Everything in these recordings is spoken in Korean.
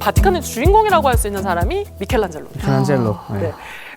바티칸의 주인공이라고 할 수 있는 사람이 미켈란젤로입니다. 미켈란젤로. 네. 네.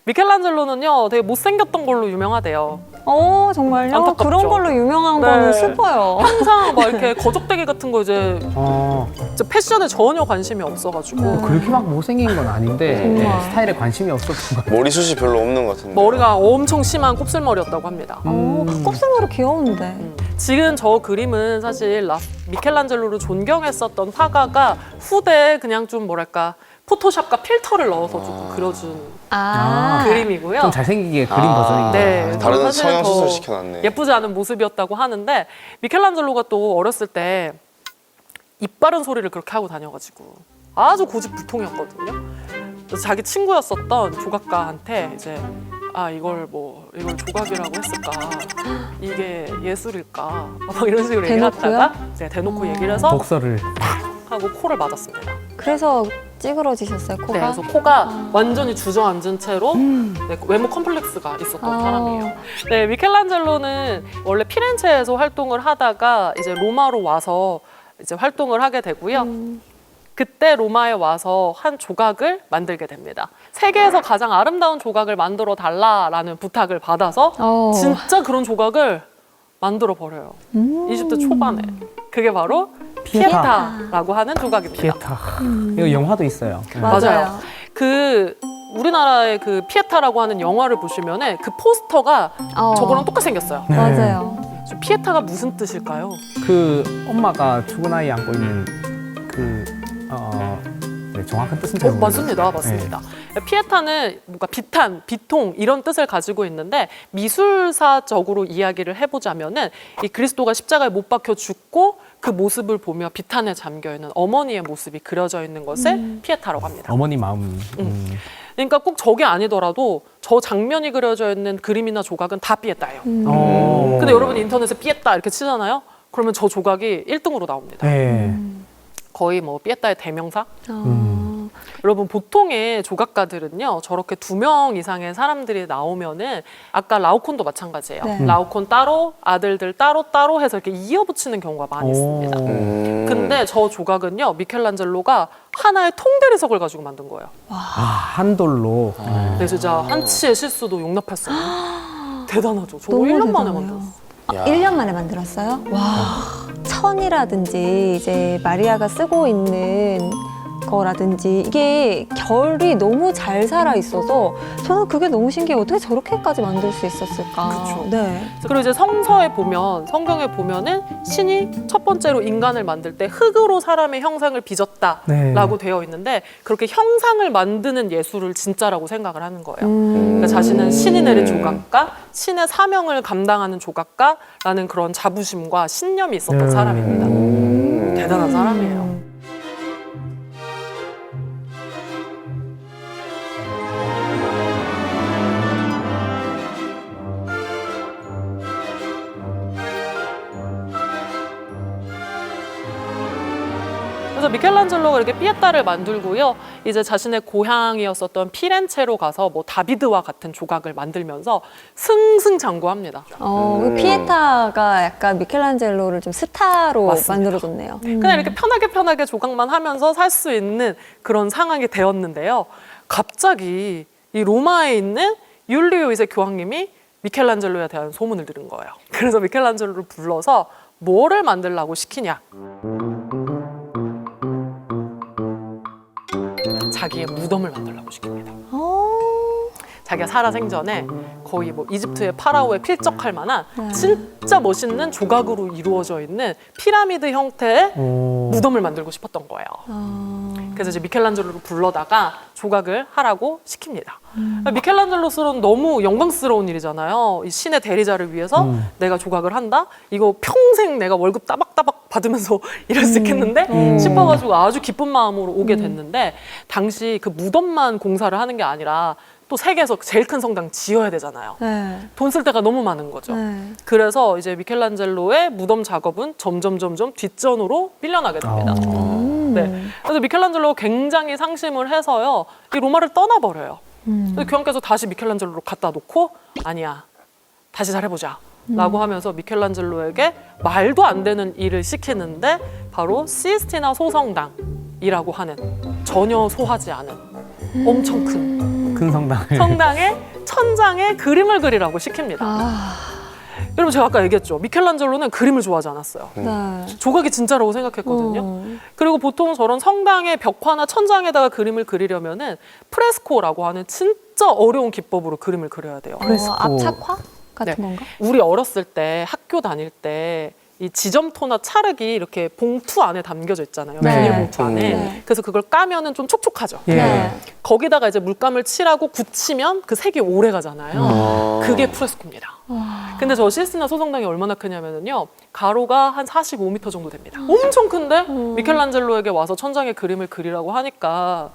미켈란젤로는요, 되게 못생겼던 걸로 유명하대요. 어 정말요? 안타깝죠. 그런 걸로 유명한 네. 거는 슬퍼요. 항상 막 이렇게 거적대기 같은 거 이제 어, 진짜 패션에 전혀 관심이 없어가지고 네. 그렇게 막 못생긴 건 아닌데 정말. 네, 스타일에 관심이 없었던 것 같아요. 머리숱이 별로 없는 것 같은데. 머리가 엄청 심한 곱슬머리였다고 합니다. 어, 곱슬머리 귀여운데. 음. 지금 저 그림은 사실 라, 미켈란젤로를 존경했었던 화가가 후대에 그냥 좀 뭐랄까 포토샵과 필터를 넣어서 조금 그려준 아, 아. 그림이고요. 좀 잘생기게 그린 아. 버전인 네. 거예요. 다른 사실은 성형 더 수술 시켜놨네. 예쁘지 않은 모습이었다고 하는데 미켈란젤로가 또 어렸을 때 입 바른 소리를 그렇게 하고 다녀가지고 아주 고집불통이었거든요. 그래서 자기 친구였었던 조각가한테 이제 아 이걸 뭐 이걸 조각이라고 했을까 이게 예술일까 막 이런 식으로 얘기를 대놓고요? 하다가 이제 대놓고 얘기를 해서 독서를 하고 코를 맞았습니다. 그래서 찌그러지셨어요 코가? 네, 그래서 코가 완전히 주저앉은 채로 음. 네, 외모 컴플렉스가 있었던 아. 사람이에요. 네, 미켈란젤로는 원래 피렌체에서 활동을 하다가 이제 로마로 와서 이제 활동을 하게 되고요. 음. 그때 로마에 와서 한 조각을 만들게 됩니다. 세계에서 가장 아름다운 조각을 만들어 달라라는 부탁을 받아서 어. 진짜 그런 조각을 만들어 버려요. 음. 20대 초반에. 그게 바로 피에타. 피에타라고 하는 조각입니다. 피에타. 이거 영화도 있어요. 네. 맞아요. 맞아요. 그 우리나라의 그 피에타라고 하는 영화를 보시면은 그 포스터가 어. 저거랑 똑같이 생겼어요. 네. 맞아요. 저 피에타가 무슨 뜻일까요? 그 엄마가 죽은 아이 안고 있는 그 어, 네, 정확한 뜻은 잘 어, 모르겠어요. 맞습니다, 맞습니다. 피에타는 뭔가 비탄, 비통 이런 뜻을 가지고 있는데 미술사적으로 이야기를 해보자면은 이 그리스도가 십자가에 못 박혀 죽고 그 모습을 보며 비탄에 잠겨 있는 어머니의 모습이 그려져 있는 것을 피에타라고 합니다. 어머니 마음. 음. 그러니까 꼭 저게 아니더라도 저 장면이 그려져 있는 그림이나 조각은 다 피에타예요. 어. 근데 여러분 인터넷에 삐했다 이렇게 치잖아요. 그러면 저 조각이 1등으로 나옵니다. 네. 거의 뭐 삐했다의 대명사. 어. 음. 여러분 보통의 조각가들은요 저렇게 두 명 이상의 사람들이 나오면은 아까 라오콘도 마찬가지예요. 네. 라오콘 따로 아들들 따로 따로 해서 이렇게 이어붙이는 경우가 많이 있습니다. 오. 음. 근데 저 조각은요 미켈란젤로가 하나의 통대리석을 가지고 만든 거예요. 아, 한돌로. 네. 네, 진짜 한치의 실수도 용납할 수 없는 대단하죠. 저거 너무 1년 만에 대단해요. 만들었어 요. 아, 야. 1년 만에 만들었어요? 와. 천이라든지 이제 마리아가 쓰고 있는 거라든지 이게 결이 너무 잘 살아 있어서 저는 그게 너무 신기해요. 어떻게 저렇게까지 만들 수 있었을까? 그쵸. 네. 그리고 이제 성서에 보면 성경에 보면은 신이 첫 번째로 인간을 만들 때 흙으로 사람의 형상을 빚었다라고 네. 되어 있는데 그렇게 형상을 만드는 예술을 진짜라고 생각을 하는 거예요. 음. 그러니까 자신은 신이 내린 조각가, 신의 사명을 감당하는 조각가라는 그런 자부심과 신념이 있었던 음. 사람입니다. 음. 대단한 사람이에요. 그래서 미켈란젤로가 이렇게 피에타를 만들고요. 이제 자신의 고향이었었던 피렌체로 가서 뭐 다비드와 같은 조각을 만들면서 승승장구합니다. 어, 그 음. 피에타가 약간 미켈란젤로를 좀 스타로 맞습니다. 만들어줬네요. 그냥 이렇게 편하게 편하게 조각만 하면서 살 수 있는 그런 상황이 되었는데요. 갑자기 이 로마에 있는 율리오 이세 교황님이 미켈란젤로에 대한 소문을 들은 거예요. 그래서 미켈란젤로를 불러서 뭐를 만들라고 시키냐? 자기의 무덤을 만들라고 시킵니다. 어, 자기가 살아 생전에 거의 뭐 이집트의 파라오에 필적할 만한 네. 진짜 멋있는 조각으로 이루어져 있는 피라미드 형태의 오. 무덤을 만들고 싶었던 거예요. 어. 그래서 이제 미켈란젤로를 불러다가 조각을 하라고 시킵니다. 미켈란젤로스는 너무 영광스러운 일이잖아요. 이 신의 대리자를 위해서 음. 내가 조각을 한다? 이거 평생 내가 월급 따박따박 받으면서 일할 수 있겠는데? 음. 싶어가지고 아주 기쁜 마음으로 오게 됐는데 당시 그 무덤만 공사를 하는 게 아니라 또 세계에서 제일 큰 성당 지어야 되잖아요. 네. 돈쓸 데가 너무 많은 거죠. 네. 그래서 이제 미켈란젤로의 무덤 작업은 점점 점점 뒷전으로 밀려나게 됩니다. 어. 네. 그래서 미켈란젤로 굉장히 상심을 해서요. 이 로마를 떠나버려요. 음. 그래서 교황께서 다시 미켈란젤로를 갖다 놓고 아니야. 다시 잘해보자. 라고 하면서 미켈란젤로에게 말도 안 되는 일을 시키는데 바로 시스티나 소성당이라고 하는 전혀 소화지 않은 엄청 큰 큰 성당을. 성당의 천장에 그림을 그리라고 시킵니다. 아, 여러분 제가 아까 얘기했죠. 미켈란젤로는 그림을 좋아하지 않았어요. 네. 조각이 진짜라고 생각했거든요. 어. 그리고 보통 저런 성당의 벽화나 천장에다가 그림을 그리려면은 프레스코라고 하는 진짜 어려운 기법으로 그림을 그려야 돼요. 프레스코. 어, 압착화 같은 네. 건가? 우리 어렸을 때 학교 다닐 때 이 지점토나 찰흙이 이렇게 봉투 안에 담겨져 있잖아요. 네. 비닐 봉투 안에. 네. 그래서 그걸 까면은 좀 촉촉하죠. 예. 네. 거기다가 이제 물감을 칠하고 굳히면 그 색이 오래 가잖아요. 어. 그게 프레스코입니다. 근데 저 시스티나 소성당이 얼마나 크냐면요. 가로가 한 45m 정도 됩니다. 엄청 큰데 미켈란젤로에게 와서 천장에 그림을 그리라고 하니까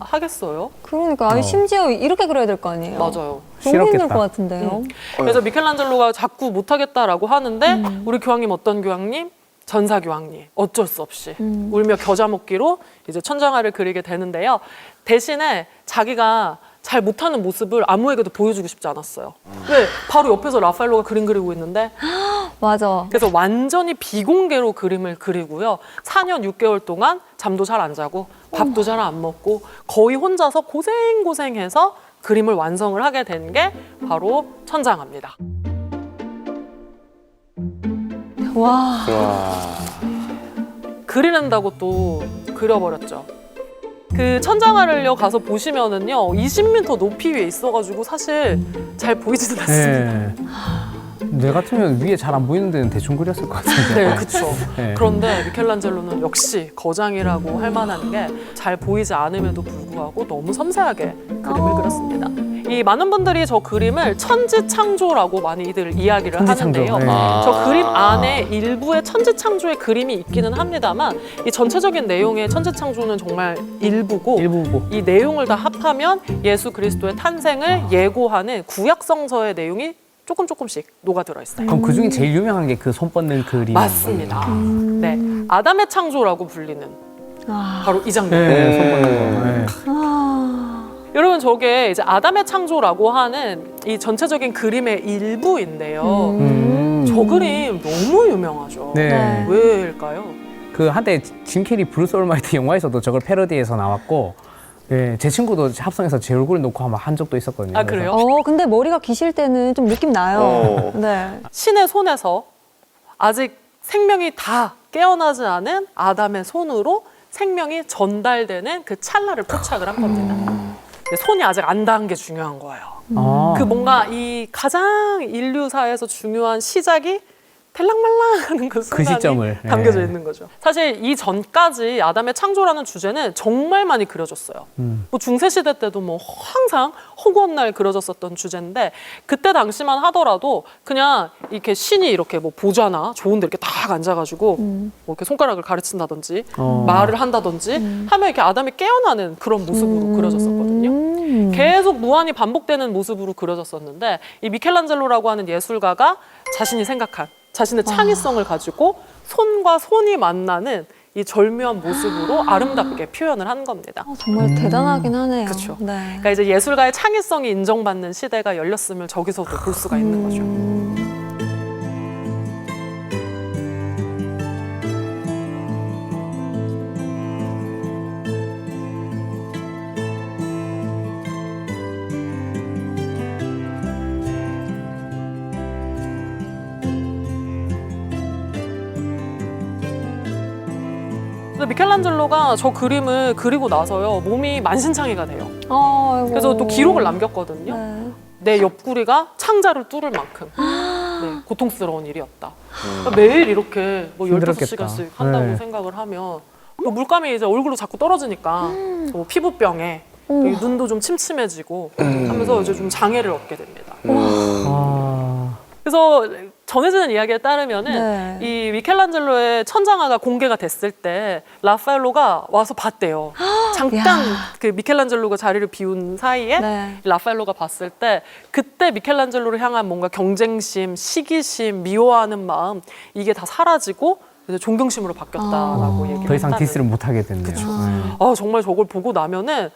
하겠어요? 그러니까 아니 어. 심지어 이렇게 그려야 될 거 아니에요. 맞아요. 너무 힘들 싫었겠다. 것 같은데요. 그래서 미켈란젤로가 자꾸 못하겠다라고 하는데 우리 교황님 어떤 교황님? 전사 교황님 어쩔 수 없이 음. 울며 겨자 먹기로 이제 천장화를 그리게 되는데요. 대신에 자기가 잘 못하는 모습을 아무에게도 보여주고 싶지 않았어요. 왜? 바로 옆에서 라파엘로가 그림 그리고 있는데 맞아. 그래서 완전히 비공개로 그림을 그리고요. 4년 6개월 동안 잠도 잘 안 자고 밥도 잘 안 먹고 거의 혼자서 고생고생해서 그림을 완성을 하게 된 게 바로 천장화입니다. 와. 와. 그리는다고 또 그려버렸죠. 그 천장화를요 가서 보시면은요 20m 높이 위에 있어가지고 사실 잘 보이지도 않습니다. 예. 내 같으면 위에 잘 안 보이는 데는 대충 그렸을 것 같은데. 네, 그렇죠. 네. 그런데 미켈란젤로는 역시 거장이라고 할 만한 게 잘 보이지 않음에도 불구하고 너무 섬세하게 그림을 어. 그렸습니다. 이 많은 분들이 저 그림을 천지창조라고 많이들 이야기를 천지창조, 하는데요. 네. 저 그림 안에 일부의 천지창조의 그림이 있기는 합니다만 이 전체적인 내용의 천지창조는 정말 일부고 일부고. 이 내용을 다 합하면 예수 그리스도의 탄생을 예고하는 구약 성서의 내용이 조금 조금씩 녹아들어 있어요. 그럼 그 중에 제일 유명한 게 그 손 뻗는 그림. 맞습니다. 네, 아담의 창조라고 불리는 아. 바로 이 장면. 네, 손 뻗는 거. 네. 아. 여러분 저게 이제 아담의 창조라고 하는 이 전체적인 그림의 일부인데요. 음. 저 그림 너무 유명하죠. 네. 네. 왜일까요? 그 한때 짐 캐리 브루스 올마이트 영화에서도 저걸 패러디해서 나왔고, 네, 제 친구도 합성해서 제 얼굴 놓고 한번 한 적도 있었거든요. 아, 그래요? 어, 근데 머리가 기실 때는 좀 느낌 나요. 어. 네. 신의 손에서 아직 생명이 다 깨어나지 않은 아담의 손으로 생명이 전달되는 그 찰나를 포착을 한 겁니다. 근데 손이 아직 안 닿은 게 중요한 거예요. 아, 그 뭔가 이 가장 인류사에서 중요한 시작이 텔랑말랑 하는 그 순간이 시점을, 예. 담겨져 있는 거죠. 사실 이 전까지 아담의 창조라는 주제는 정말 많이 그려졌어요. 음. 뭐 중세 시대 때도 뭐 항상 허구한 날 그려졌었던 주제인데 그때 당시만 하더라도 그냥 이렇게 신이 이렇게 뭐 보좌나 좋은데 이렇게 딱 앉아가지고 뭐 이렇게 손가락을 가르친다든지 어. 말을 한다든지 하면 이렇게 아담이 깨어나는 그런 모습으로 그려졌었거든요. 음. 계속 무한히 반복되는 모습으로 그려졌었는데 이 미켈란젤로라고 하는 예술가가 자신이 생각한 자신의 창의성을 가지고 손과 손이 만나는 이 절묘한 모습으로 아름답게 표현을 한 겁니다. 어, 정말 대단하긴 하네요. 그쵸. 네. 그러니까 이제 예술가의 창의성이 인정받는 시대가 열렸음을 저기서도 볼 수가 있는 거죠. 켈란젤로가 저 그림을 그리고 나서요 몸이 만신창이가 돼요. 어, 아이고. 그래서 또 기록을 남겼거든요. 네. 내 옆구리가 창자를 뚫을 만큼 네, 고통스러운 일이었다. 그러니까 매일 이렇게 뭐 힘들었겠다. 15시간씩 한다고 네. 생각을 하면 또 물감이 이제 얼굴로 자꾸 떨어지니까 뭐 피부병에 음. 여기 눈도 좀 침침해지고 하면서 이제 좀 장애를 얻게 됩니다. 음. 아, 그래서 전해지는 이야기에 따르면은 네. 이 미켈란젤로의 천장화가 공개가 됐을 때 라파엘로가 와서 봤대요. 잠깐 야. 그 미켈란젤로가 자리를 비운 사이에 네. 라파엘로가 봤을 때 그때 미켈란젤로를 향한 뭔가 경쟁심, 시기심, 미워하는 마음 이게 다 사라지고 이제 존경심으로 바뀌었다라고 얘기를 더 이상 했다는. 디스를 못 하게 됐네요. 네. 아 정말 저걸 보고 나면은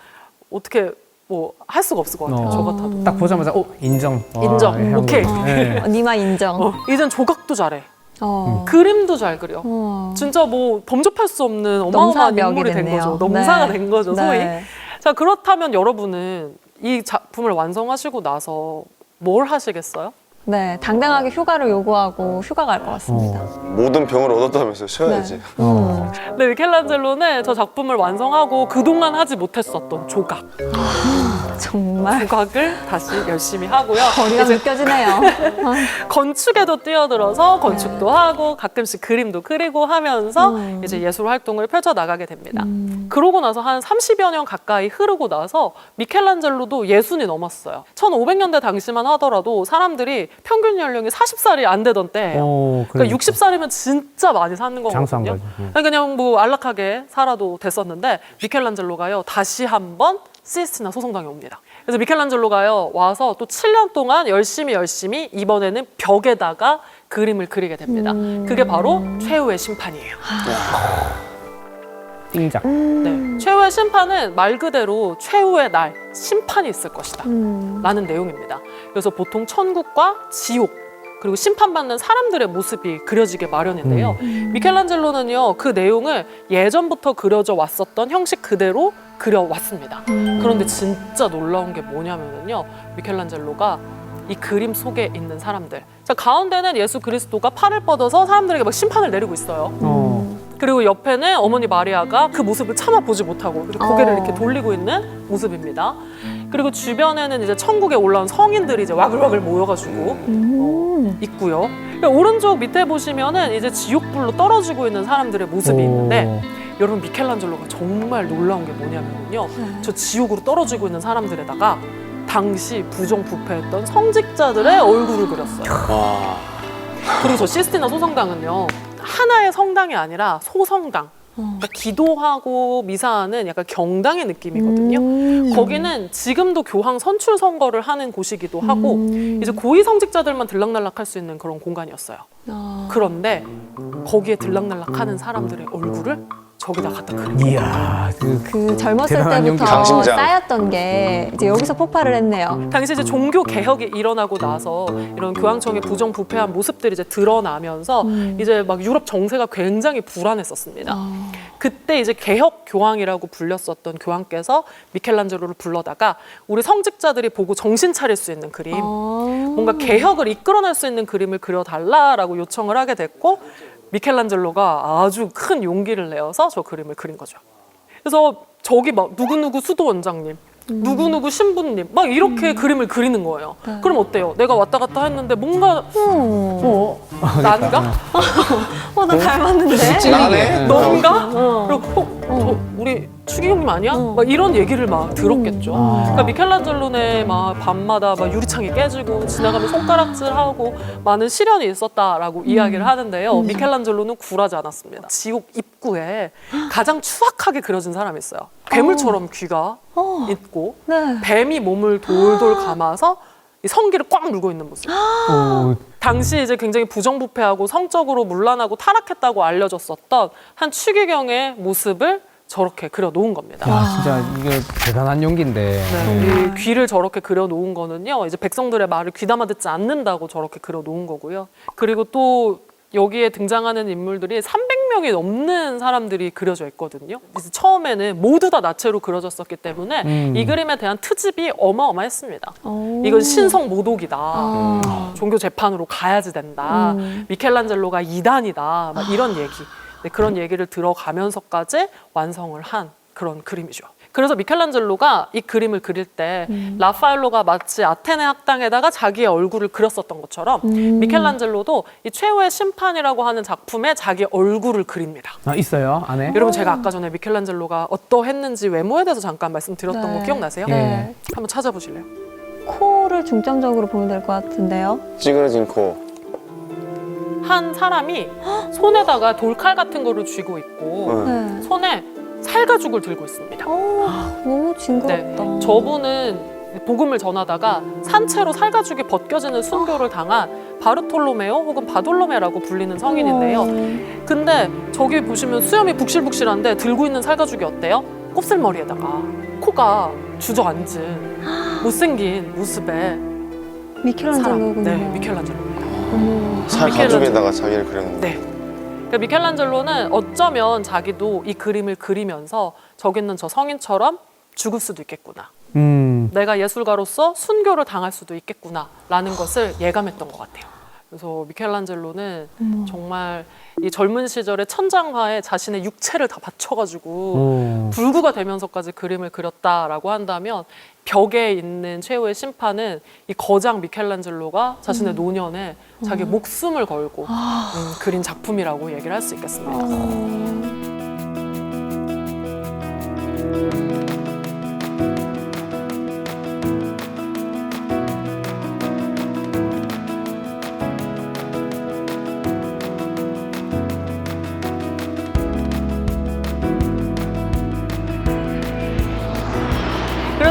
어떻게 뭐 할 수가 없을 것 같아요. 어. 저 같아도. 딱 보자마자 어 인정. 와, 인정. 이런 오케이. 거. 네. 어, 니마 인정. 어, 이젠 조각도 잘해. 어. 그림도 잘 그려. 어. 진짜 뭐 범접할 수 없는 어마어마한 넘사벽이 인물이 된 됐네요. 거죠. 넘사가 네. 된 거죠, 소위. 네. 자, 그렇다면 여러분은 이 작품을 완성하시고 나서 뭘 하시겠어요? 네, 당당하게 휴가를 요구하고 휴가 갈 것 같습니다. 어. 모든 병을 얻었다면서 쉬어야지. 어. 네, 미켈란젤로는 저 작품을 완성하고 그동안 하지 못했었던 조각, 정말 조각을 다시 열심히 하고요. 거리가 느껴지네요. 건축에도 뛰어들어서 건축도 하고 가끔씩 그림도 그리고 하면서 음. 이제 예술 활동을 펼쳐 나가게 됩니다. 음. 그러고 나서 한 30여 년 가까이 흐르고 나서 미켈란젤로도 예순이 넘었어요. 1500년대 당시만 하더라도 사람들이 평균 연령이 40살이 안 되던 때예요. 어, 그러니까 60살이면 진짜 많이 사는 장수한 거거든요. 거죠. 예. 그냥 그냥 뭐 안락하게 살아도 됐었는데 미켈란젤로가요 다시 한번 시스티나 소송당에 옵니다. 그래서 미켈란젤로가요 와서 또 7년 동안 열심히 열심히 이번에는 벽에다가 그림을 그리게 됩니다. 음. 그게 바로 최후의 심판이에요. 띵작. 네. 최후의 심판은 말 그대로 최후의 날 심판이 있을 것이다. 음. 라는 내용입니다. 그래서 보통 천국과 지옥 그리고 심판받는 사람들의 모습이 그려지게 마련인데요. 미켈란젤로는요 그 내용을 예전부터 그려져 왔었던 형식 그대로 그려왔습니다. 음. 그런데 진짜 놀라운 게 뭐냐면요 미켈란젤로가 이 그림 속에 있는 사람들 자 가운데는 예수 그리스도가 팔을 뻗어서 사람들에게 막 심판을 내리고 있어요. 어. 그리고 옆에는 어머니 마리아가 그 모습을 참아 보지 못하고 고개를 어. 이렇게 돌리고 있는 모습입니다. 그리고 주변에는 이제 천국에 올라온 성인들이 이제 와글와글 모여가지고 음. 있고요. 그리고 오른쪽 밑에 보시면은 이제 지옥불로 떨어지고 있는 사람들의 모습이 오. 있는데 여러분 미켈란젤로가 정말 놀라운 게 뭐냐면요. 네. 저 지옥으로 떨어지고 있는 사람들에다가 당시 부정부패했던 성직자들의 얼굴을 그렸어요. 와. 그리고 저 시스티나 소성당은요 하나의 성당이 아니라 소성당. 어. 그러니까 기도하고 미사하는 약간 경당의 느낌이거든요. 음. 거기는 지금도 교황 선출 선거를 하는 곳이기도 하고 음. 이제 고위 성직자들만 들락날락할 수 있는 그런 공간이었어요. 아. 그런데 거기에 들락날락하는 사람들의 얼굴을 저기다 갖다 그린 거예요. 이야. 그, 그 젊었을 대단한 용기. 때부터 강심장. 쌓였던 게 이제 여기서 폭발을 했네요. 당시 이제 종교 개혁이 일어나고 나서 이런 교황청의 부정부패한 모습들이 이제 드러나면서 음. 이제 막 유럽 정세가 굉장히 불안했었습니다. 아. 그때 이제 개혁 교황이라고 불렸었던 교황께서 미켈란젤로를 불러다가 우리 성직자들이 보고 정신 차릴 수 있는 그림, 아. 뭔가 개혁을 이끌어낼 수 있는 그림을 그려달라라고 요청을 하게 됐고 미켈란젤로가 아주 큰 용기를 내어서 저 그림을 그린 거죠. 그래서 저기 막 누구누구 수도 원장님, 누구누구 신부님 막 이렇게 그림을 그리는 거예요. 그럼 어때요? 내가 왔다 갔다 했는데 뭔가 어. 어. 난가? 어, 나 닮았는데? 나네? 넌가? 어. 그리고 어, 저 우리 추기경님 아니야? 어. 막 이런 얘기를 막 들었겠죠. 아. 그러니까 미켈란젤로네 막 밤마다 막 유리창이 깨지고 지나가면 손가락질하고 많은 시련이 있었다라고 이야기를 하는데요. 미켈란젤로는 굴하지 않았습니다. 지옥 입구에 가장 추악하게 그려진 사람이 있어요. 괴물처럼 귀가 어. 있고 네. 뱀이 몸을 돌돌 감아서 이 성기를 꽉 물고 있는 모습. 어. 당시 이제 굉장히 부정부패하고 성적으로 문란하고 타락했다고 알려졌었던 한 추기경의 모습을 저렇게 그려 놓은 겁니다. 야, 진짜 이게 대단한 용기인데. 네, 이 귀를 저렇게 그려 놓은 거는요. 이제 백성들의 말을 귀담아 듣지 않는다고 저렇게 그려 놓은 거고요. 그리고 또 여기에 등장하는 인물들이 300 명이 넘는 사람들이 그려져 있거든요. 그래서 처음에는 모두 다 나체로 그려졌었기 때문에 음. 이 그림에 대한 트집이 어마어마했습니다. 오. 이건 신성 모독이다. 아. 종교 재판으로 가야지 된다. 음. 미켈란젤로가 이단이다. 막 이런 얘기. 네, 그런 얘기를 들어가면서까지 완성을 한 그런 그림이죠. 그래서 미켈란젤로가 이 그림을 그릴 때 음. 라파엘로가 마치 아테네 학당에다가 자기의 얼굴을 그렸었던 것처럼 음. 미켈란젤로도 이 최후의 심판이라고 하는 작품에 자기 얼굴을 그립니다. 아, 있어요? 안에? 여러분 제가 아까 전에 미켈란젤로가 어떠했는지 외모에 대해서 잠깐 말씀드렸던 네. 거 기억나세요? 네. 한번 찾아보실래요? 코를 중점적으로 보면 될 것 같은데요. 찌그러진 코. 한 사람이 손에다가 돌칼 같은 거를 쥐고 있고 응. 네. 손에 살가죽을 들고 있습니다. 어, 너무 징그럽다. 네, 저분은 복음을 전하다가 산채로 살가죽이 벗겨지는 순교를 당한 바르톨로메오 혹은 바돌로메라고 불리는 성인인데요. 어. 근데 저기 보시면 수염이 북실북실한데 들고 있는 살가죽이 어때요? 곱슬머리에다가 코가 주저앉은 못생긴 모습의 사람. 미켈란젤로군요. 네, 미켈란젤로입니다. 어머. 살 미켈란젤로. 가죽에다가 자기를 그렸는데. 네. 그러니까 미켈란젤로는 어쩌면 자기도 이 그림을 그리면서 저기 있는 저 성인처럼 죽을 수도 있겠구나. 음, 내가 예술가로서 순교를 당할 수도 있겠구나라는 것을 예감했던 것 같아요. 그래서 미켈란젤로는 정말 이 젊은 시절에 천장화에 자신의 육체를 다 바쳐가지고 오. 불구가 되면서까지 그림을 그렸다라고 한다면 벽에 있는 최후의 심판은 이 거장 미켈란젤로가 자신의 노년에 자기 목숨을 걸고 음, 그린 작품이라고 얘기를 할 수 있겠습니다.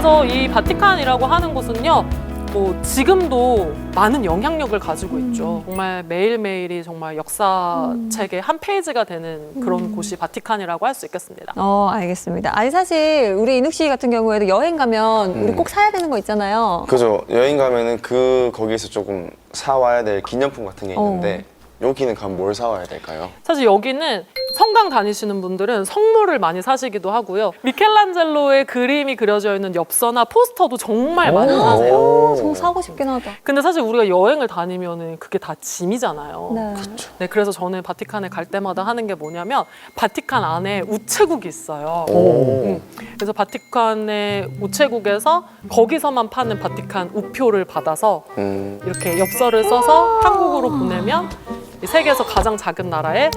그래서 이 바티칸이라고 하는 곳은요, 뭐 지금도 많은 영향력을 가지고 있죠. 정말 매일매일이 정말 역사책의 한 페이지가 되는 그런 곳이 바티칸이라고 할 수 있겠습니다. 어, 알겠습니다. 아니, 사실 우리 인욱 씨 같은 경우에도 여행 가면 우리 음. 꼭 사야 되는 거 있잖아요. 그죠. 여행 가면은 그 거기서 조금 사 와야 될 기념품 같은 게 있는데 여기는 가면 뭘 사와야 될까요? 사실 여기는 성당 다니시는 분들은 성물을 많이 사시기도 하고요. 미켈란젤로의 그림이 그려져 있는 엽서나 포스터도 정말 많이 오. 사세요. 어, 저 사고 싶긴 하다. 근데 사실 우리가 여행을 다니면은 그게 다 짐이잖아요. 네. 네, 그래서 저는 바티칸에 갈 때마다 하는 게 뭐냐면 바티칸 안에 우체국이 있어요. 오. 음, 그래서 바티칸의 우체국에서 거기서만 파는 바티칸 우표를 받아서 음. 이렇게 엽서를 써서 한국으로 보내면 이 세계에서 가장 작은 나라에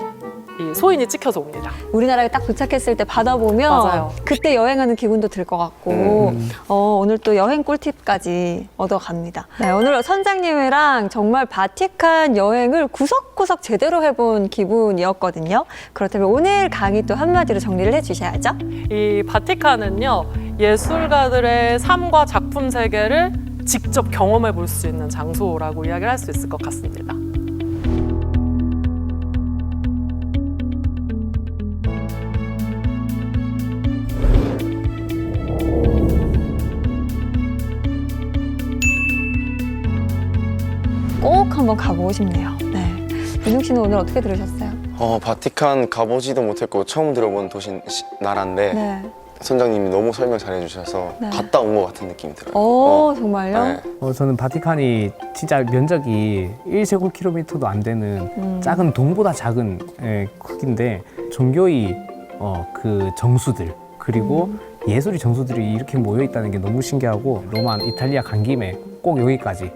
이 소인이 찍혀서 옵니다. 우리나라에 딱 도착했을 때 받아보면 맞아요. 그때 여행하는 기분도 들 것 같고 음. 어, 오늘 또 여행 꿀팁까지 얻어갑니다. 네, 오늘 선장님이랑 정말 바티칸 여행을 구석구석 제대로 해본 기분이었거든요. 그렇다면 오늘 강의 또 한마디로 정리를 해주셔야죠. 이 바티칸은요 예술가들의 삶과 작품 세계를 직접 경험해 볼 수 있는 장소라고 이야기를 할 수 있을 것 같습니다. 한번 가보고 싶네요. 네. 민욱 씨는 오늘 어떻게 들으셨어요? 어, 바티칸 가보지도 못했고 처음 들어본 도시 시- 나라인데 네. 선장님이 너무 설명 잘해주셔서 네. 갔다 온 것 같은 느낌이 들어요. 오, 어, 정말요? 네. 어, 저는 바티칸이 진짜 면적이 1제곱킬로미터도 안 되는 음. 작은 동보다 작은 예, 크기인데 종교의 어, 그 정수들 그리고 음. 예술의 정수들이 이렇게 모여 있다는 게 너무 신기하고 로마, 이탈리아 간 김에 꼭 여기까지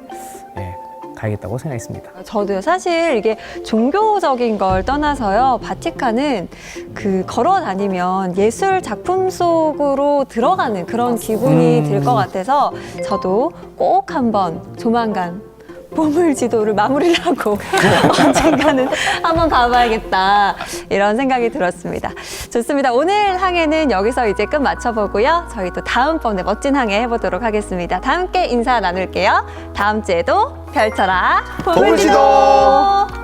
예, 가야겠다고 생각했습니다. 저도요. 사실 이게 종교적인 걸 떠나서요. 바티칸은 그 걸어 다니면 예술 작품 속으로 들어가는 그런 기분이 음. 들것 같아서 저도 꼭 한번 조만간 보물 지도를 마무리를 하고 언젠가는 한번 가봐야겠다 이런 생각이 들었습니다. 좋습니다. 오늘 항해는 여기서 이제 끝 맞춰보고요. 저희 또 다음번에 멋진 항해 해보도록 하겠습니다. 다 함께 인사 나눌게요. 다음 주에도 펼쳐라 보물 보물! 지도!